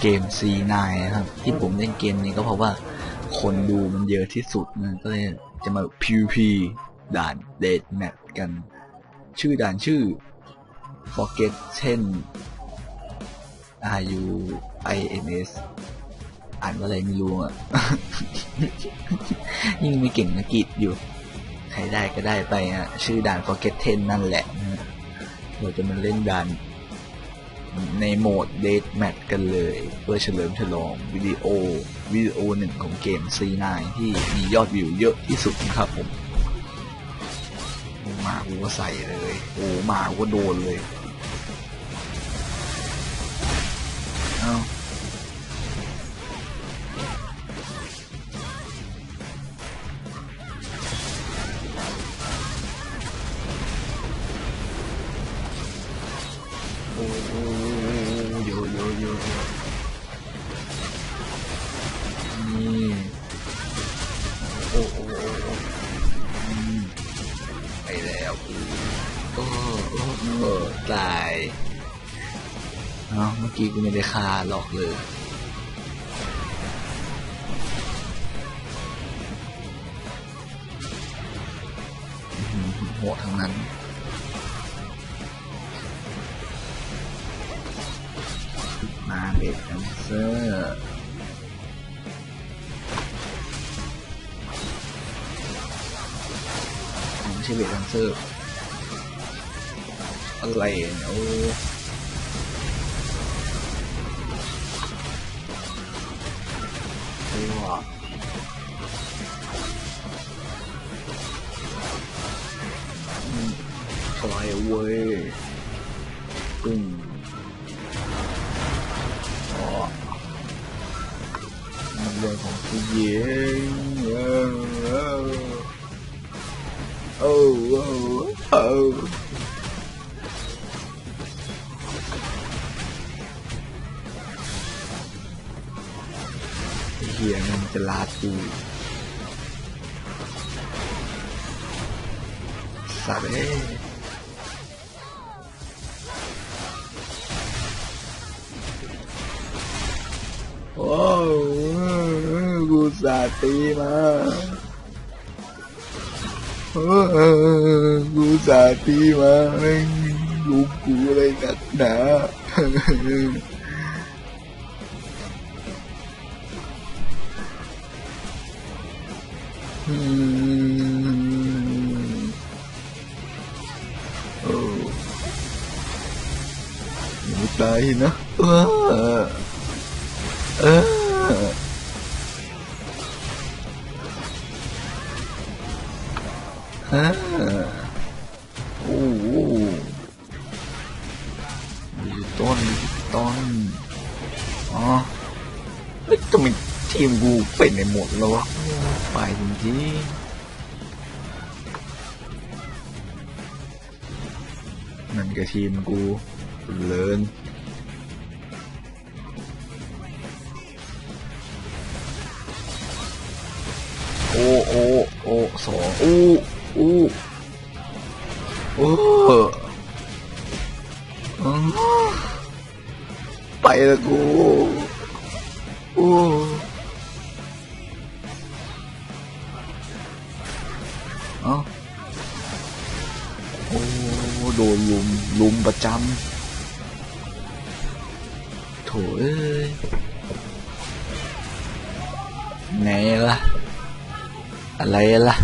เกม C9 นะครับ ที่ผมเล่นเกมนี้ก็เพราะว่าคนดูมันเยอะที่สุดนะก็เลยจะมา PVP ด่าน Dead Map กัน ชื่อด่านชื่อ Forget เช่น R U I N S อ่านว่าอะไรไม่รู้อะ ยิ่งไม่เก่งอังกฤษอยู่ ใครได้ก็ได้ไปฮะ ชื่อด่าน Forget 10 นั่นแหละ เราจะมาเล่นด่าน ในโหมดเดทแมทกันเลยเพื่อเฉลิมฉลองวิดีโอวิดีโอหนึ่งของเกม C9 ที่มียอดวิวเยอะที่สุดครับผมโอ้มากูก็ใส่เลย โอ้มากูก็โดนเลย โอ้โอ้เออตายเนาะเมื่อกี้กูไม่ได้ฆ่าหรอกเลยโหทั้งนั้นมาเบรกแดนเซอร์ ชีวิตทั้งซื้ออะไรโอ้ไม่ว่าสไลด์เว้ยปึ้งอ๋อมันเรื่องของผู้หญิงเออ Oh. Iya, menjelati. Sare. Oh, Wow, gusatima. Gusati maning gukulay na Hmm. Oh. Mutahin na. ơ, ơ อ๋อเฮ้ยทำไมทีมกูเป็นในหมดแล้ววะไปจริงๆนั่นกับทีมกูเลินโอ้โอ้โอ้สองอู้ โถเอ้ยไงล่ะ อะไรล่ะ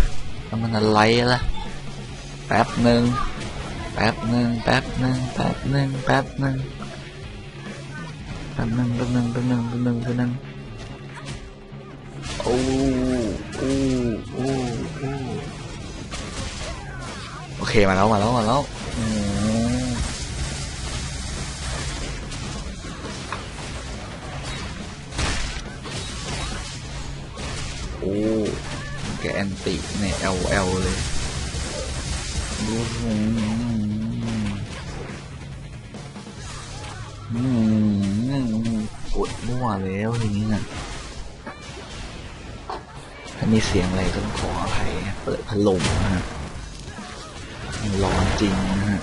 แล้วมันอะไรล่ะ แป๊บหนึ่งแป๊บหนึ่งแป๊บหนึ่งแป๊บหนึ่งแป๊บหนึ่งแป๊บหนึ่งแป๊บหนึ่งแป๊บหนึ่งแป๊บหนึ่งแป๊บหนึ่งโอ้โอ้โอ้โอ้โอเคมาแล้วมาแล้วมาแล้ว โอ้แกแอนติใน LL เอลเลยดูอืมอืมกดมั่วแล้วทีนี้นะถ้ามีเสียงอะไรต้องขออภัยเปิดพัดลมนะฮะร้อนจริงนะฮะ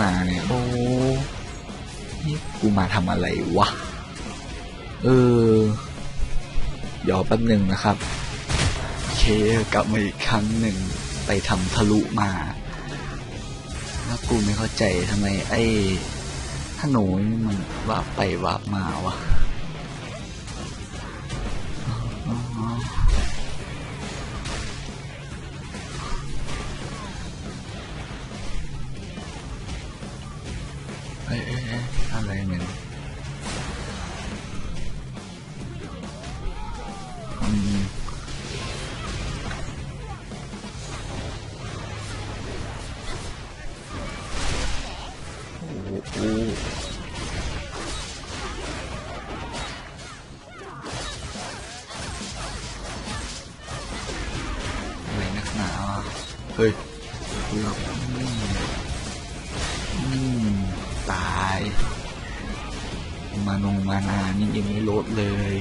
มาเนี่ยโอ้นี่กูมาทำอะไรวะ เออยอแป๊บหนึ่งนะครับโอเคกลับมาอีกครั้งหนึ่งไปทำทะลุมา แล้วกูไม่เข้าใจทำไมไอ้ธนูนี่มันวาบไปวาบมาวะ ยเอ้ยอะไรเนี่ยอื มานงมานานี่ยังไม่ลดเลย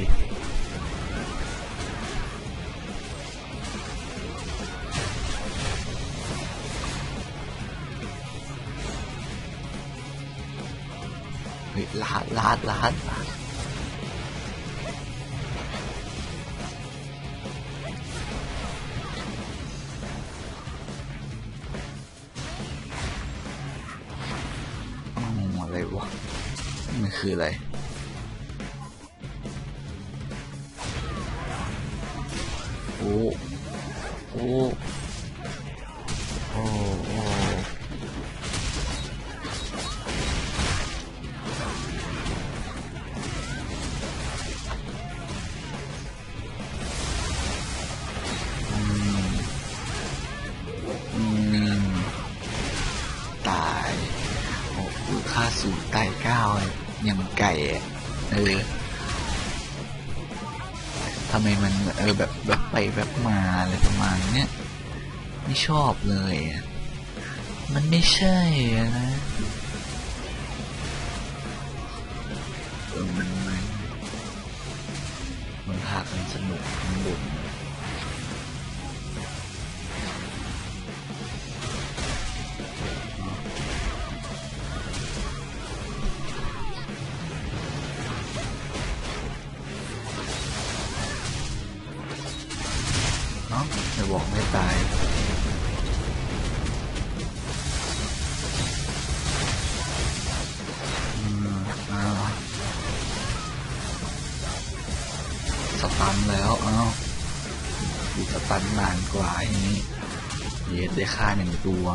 เฮ้ยลาดลาดลาดลาดอ๋ออะไรวะมันคืออะไร โอ้ ชอบเลย มันไม่ใช่นะมันมันมันพากันสนุกข้างบน ตัว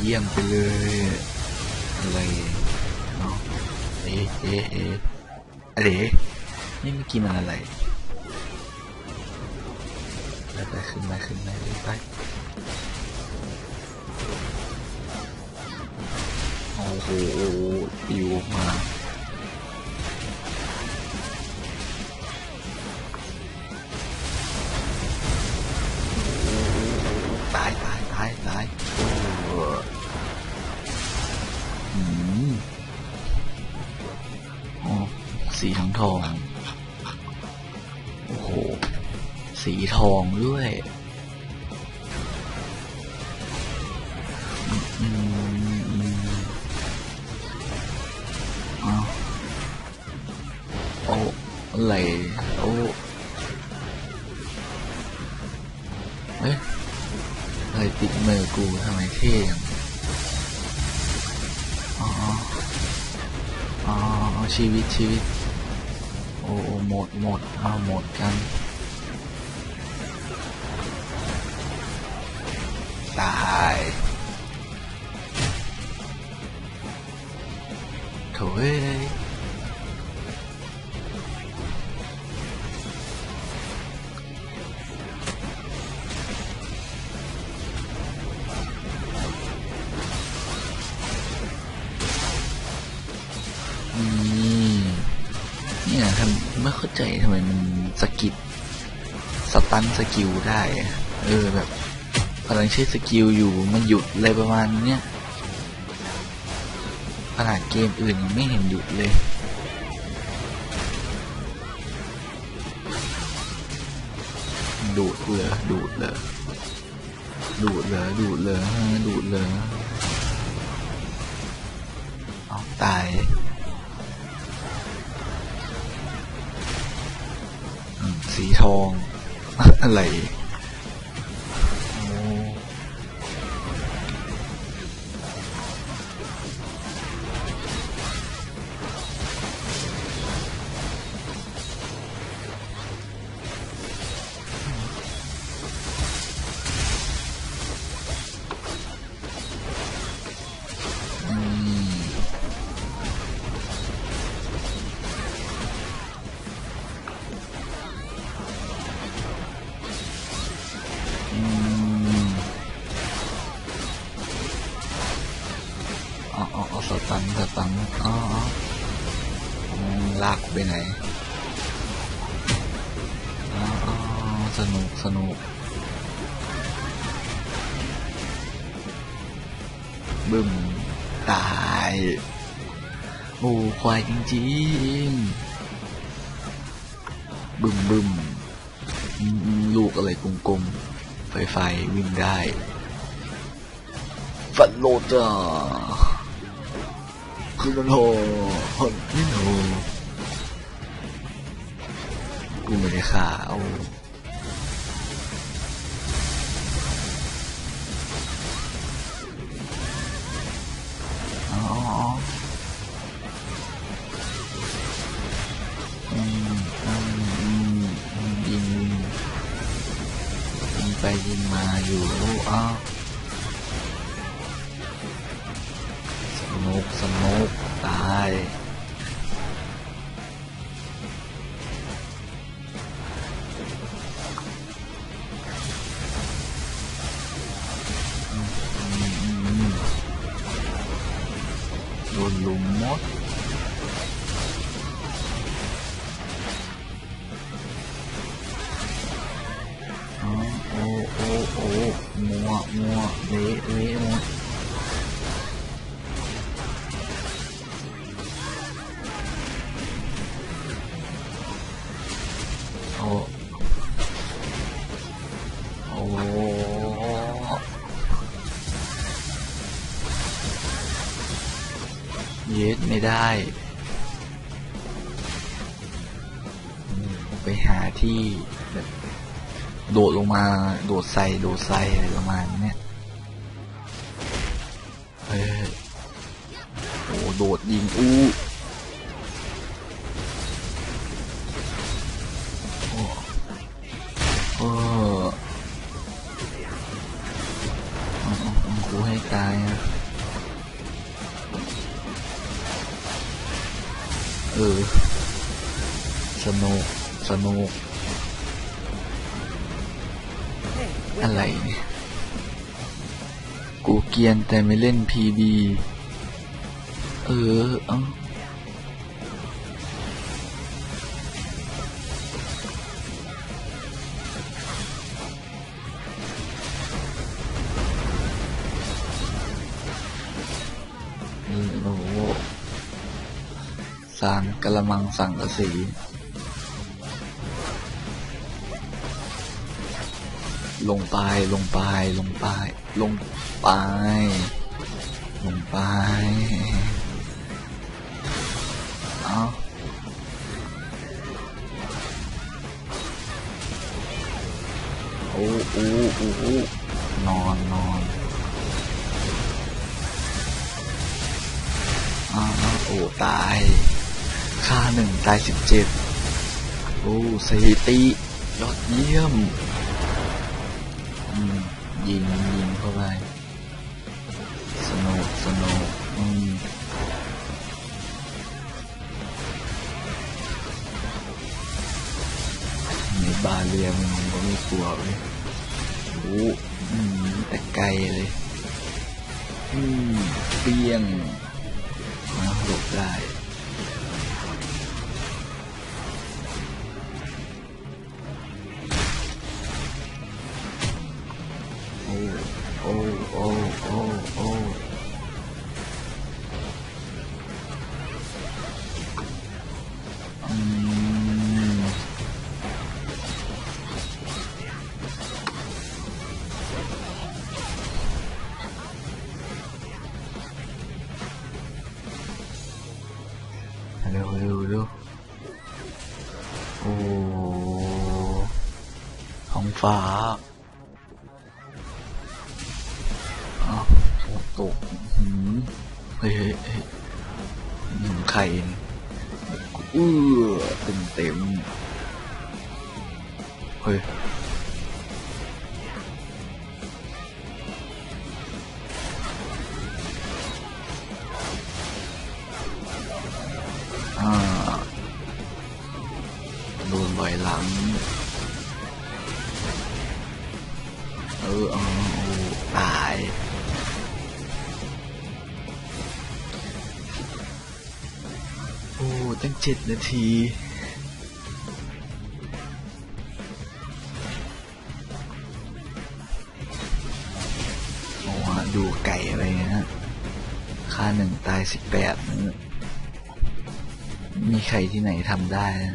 เยี่ยมไปเลยอะไรเนาะเอ๊ะเอ๊ะเอ๊ะอะไรนี่เมื่อกี้มันอะไรไปขึ้นไปขึ้นไปไปโอ้โหปิวออกมา ทอง โอ้โห สีทองด้วยอืมอืมอ้าวโอ้อะไรโอ้เอ๊ะอะไรติดมือกูทำไมเท่ยังอ๋อ อ๋อ ชีวิตชีวิต โอ้โอ้ห เข้าใจทำไมมันสกิดสตันสกิลได้ เออแบบกำลังใช้สกิลอยู่มันหยุดอะไรประมาณเนี้ยขนาดเกมอื่นยังไม่เห็นหยุดเลยดูดเลยดูดเลยดูดเหรอดูดเหรอดูดเหร อืมสี สนุกสนุกบึ้มตายโอ้ควายจริงๆ บึ้มบึ้มอืมลูกอะไรกลมๆ ไฟไฟวิ่งได้ฟันโลจ้าคือมันโหฮอนนี่โหกูไม่ได้ขาเอา ยิงไปยิงมาอยู่อ้าวสนุกสนุกตาย ไม่ได้อืมไปหาที่แบบโดดลงมาโดดใส่โดดใส่อะไรประมาณเนี้ยเฮ้ยโอ้โดดยิงอู้ เออสนุกสนุกอะไรเนี่ยกูเกรียนแต่ไม่เล่นพีบีเออเอ้า กระมังสั่งกระสีลงไปลงไปลงไป ลงไป ลงไป เอาโอ้โอ้โอ้โอ้นอนนอนอ้าวอ้าวโอ้ตาย ค่าหนึ่งตายสิบเจ็ดโอ้สถิติยอดเยี่ยมยิงยิงเข้าไปสนุกสนุกอืมในบาเรียมันก็ไม่กลัวเลยโอ้อืมแต่ไกลเลยอืมเปียงมาหลบได้ ô ô Hello, hello, hello. Ồ, không phải. ตกเฮ้ยเฮ้ยเฮ้ยหนึ่งไข่เออเต็มเต็มเฮ้ย ตั้งเจ็ดนาทีโอ้ฮะดูไก่อะไรเงี้ยฮะ ค่าหนึ่งตายสิบแปดนะมีใครที่ไหนทำได้นะ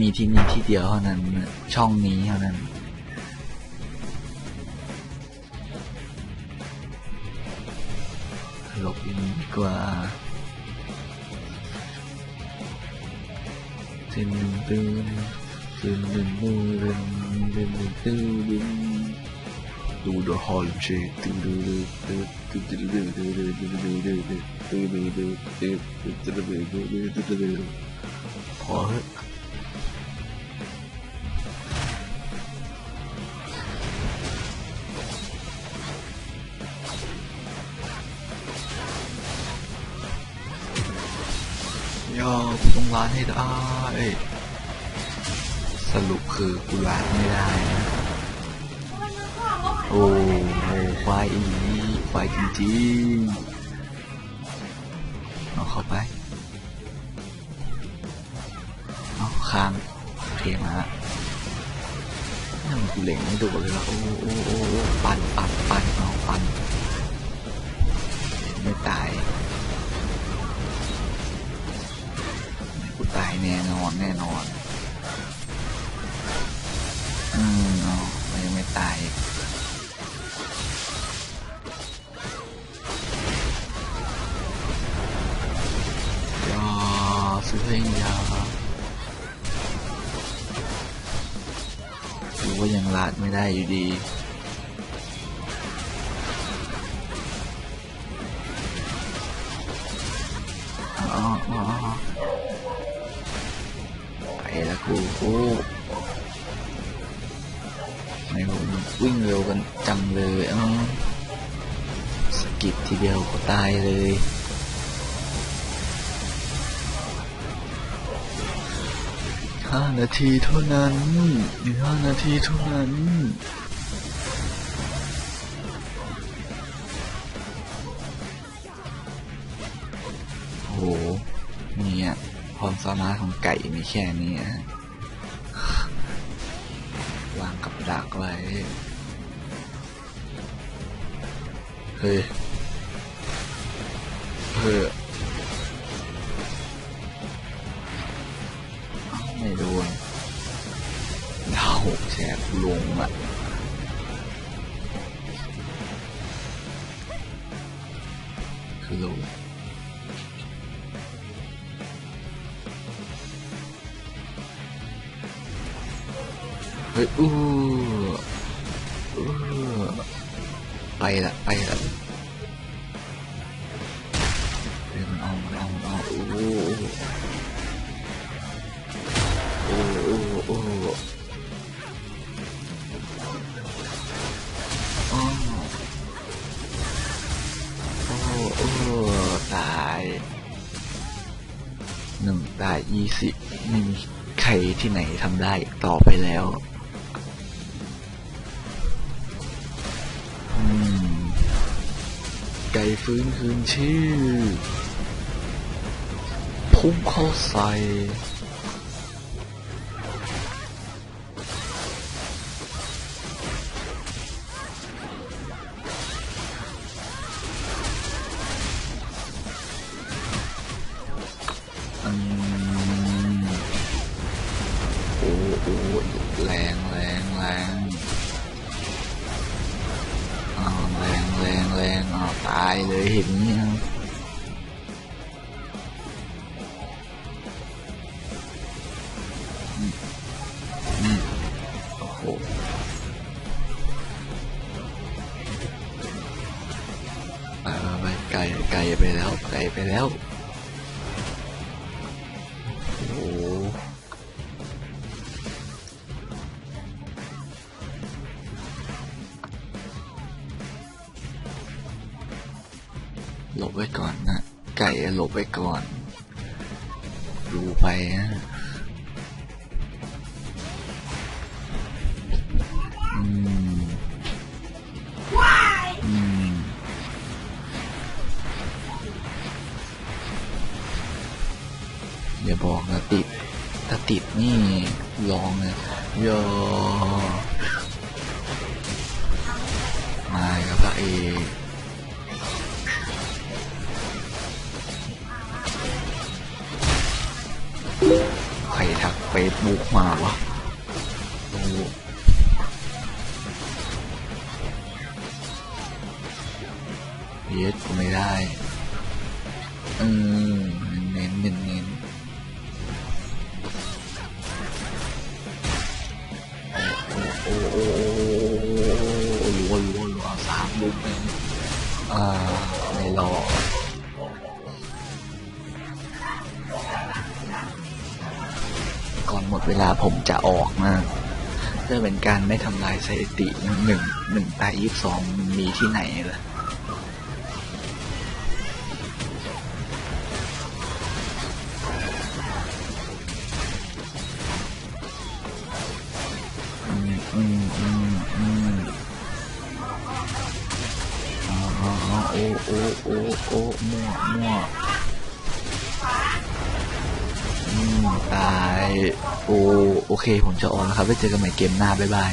มีที่นี่ที่เดียวเท่านั้นนะช่องนี้เท่านั้นหลบอย่างนี้ดีกว่า Do the hall shake, do านให้ได้ สรุปคือกูล้านไม่ได้นะโอ้โหควายอีหลีควายจริงๆเอาเข้าไป เอาค้างโอเคมาละนี่มันกูเล็งไม่ดูเลยละโอ้โอ้โอ้โอ้ปั่นปั่นปั่นเอาปั่น ไม่ได้อยู่ดีอ๋ออ๋ออ๋อไปแล้วกูโอ้ไม่รู้มันวิ่งเร็วกันจังเลยอ๋อสะกิดทีเดียวก็ตายเลย ห้านาทีเท่านั้นอีกห้านาทีเท่านั้นโหเนี่ยความสามารถของไก่มีแค่นี้วางกับดักไว้เฮ้ยเฮ้ย หกแชร์ลงอะคือลงเฮ้ยอู้อู้ไปละ รที่ไหนทำได้ต่อไปแล้วไก่ฟื้นคืนชีพพุ่งเข้าใส่ ไกลไปแล้วไกลไปแล้ว โอ้โหหลบไว้ก่อนนะ ไก่หลบไว้ก่อน ดูไปนะ อย่าบอกนะติด ถ้าติดนี่ลองเลยโยมาครับพระเอกใครทักเฟซบุ๊กมาวะเย็ดกูไม่ได้ อืม อ่าไม่รอก่อนหมดเวลาผมจะออกนะเพื่อเป็นการไม่ทำลายสถิติหนึ่งหนึ่งตายยี่สิบสองมีที่ไหนล่ะ โอ้โอ้โอ้มั่วมั่วอืมตาย โอ้โอเค ผมจะออนแล้วครับไว้เจอกันใหม่เกมหน้า บ๊ายบาย